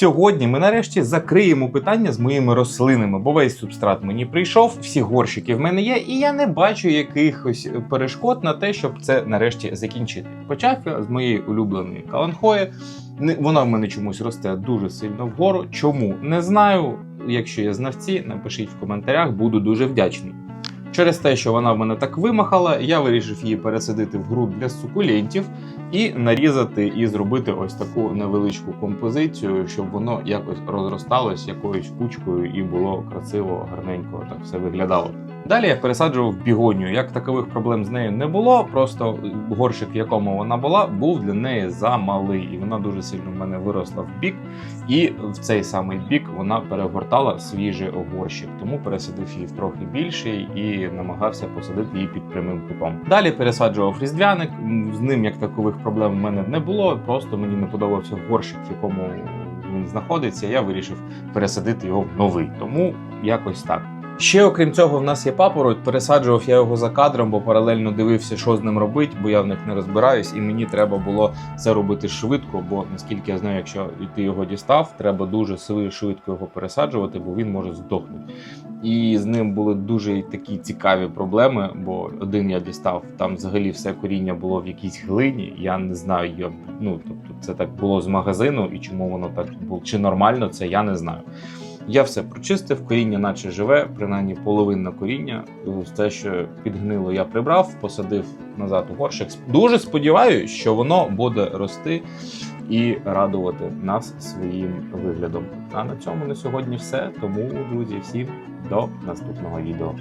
Сьогодні ми нарешті закриємо питання з моїми рослинами, бо весь субстрат мені прийшов, всі горщики в мене є, і я не бачу якихось перешкод на те, щоб це нарешті закінчити. Почав я з моєї улюбленої каланхої. Вона в мене чомусь росте дуже сильно вгору. Чому не знаю. Якщо є знавці, напишіть в коментарях, буду дуже вдячний. Через те, що вона в мене так вимахала, я вирішив її пересадити в груд для сукулентів і нарізати і зробити ось таку невеличку композицію, щоб воно якось розросталось якоюсь кучкою і було красиво, гарненько так все виглядало. Далі я пересаджував бігонію. Як такових проблем з нею не було. Просто горщик, в якому вона була, був для неї замалий, і вона дуже сильно в мене виросла в бік. І в цей самий бік вона перегортала свіжий горщик, тому пересадив її трохи більший і намагався посадити її під прямим кутом. Далі пересаджував різдвяник. З ним як такових проблем в мене не було. Просто мені не подобався горщик, в якому він знаходиться. Я вирішив пересадити його в новий. Тому якось так. Ще окрім цього, в нас є папороть. Пересаджував я його за кадром, бо паралельно дивився, що з ним робити, бо я в них не розбираюсь, і мені треба було це робити швидко. Бо наскільки я знаю, якщо ти його дістав, треба дуже швидко його пересаджувати, бо він може здохнути. І з ним були дуже такі цікаві проблеми. Бо один я дістав, там взагалі все коріння було в якійсь глині. Я не знаю, я ну тобто це так було з магазину, і чому воно так було чи нормально це я не знаю. Я все прочистив, коріння наче живе, принаймні половинна коріння. Те, що підгнило, я прибрав, посадив назад у горшик. Дуже сподіваюся, що воно буде рости і радувати нас своїм виглядом. А на цьому на сьогодні все. Тому, друзі, всім до наступного відео.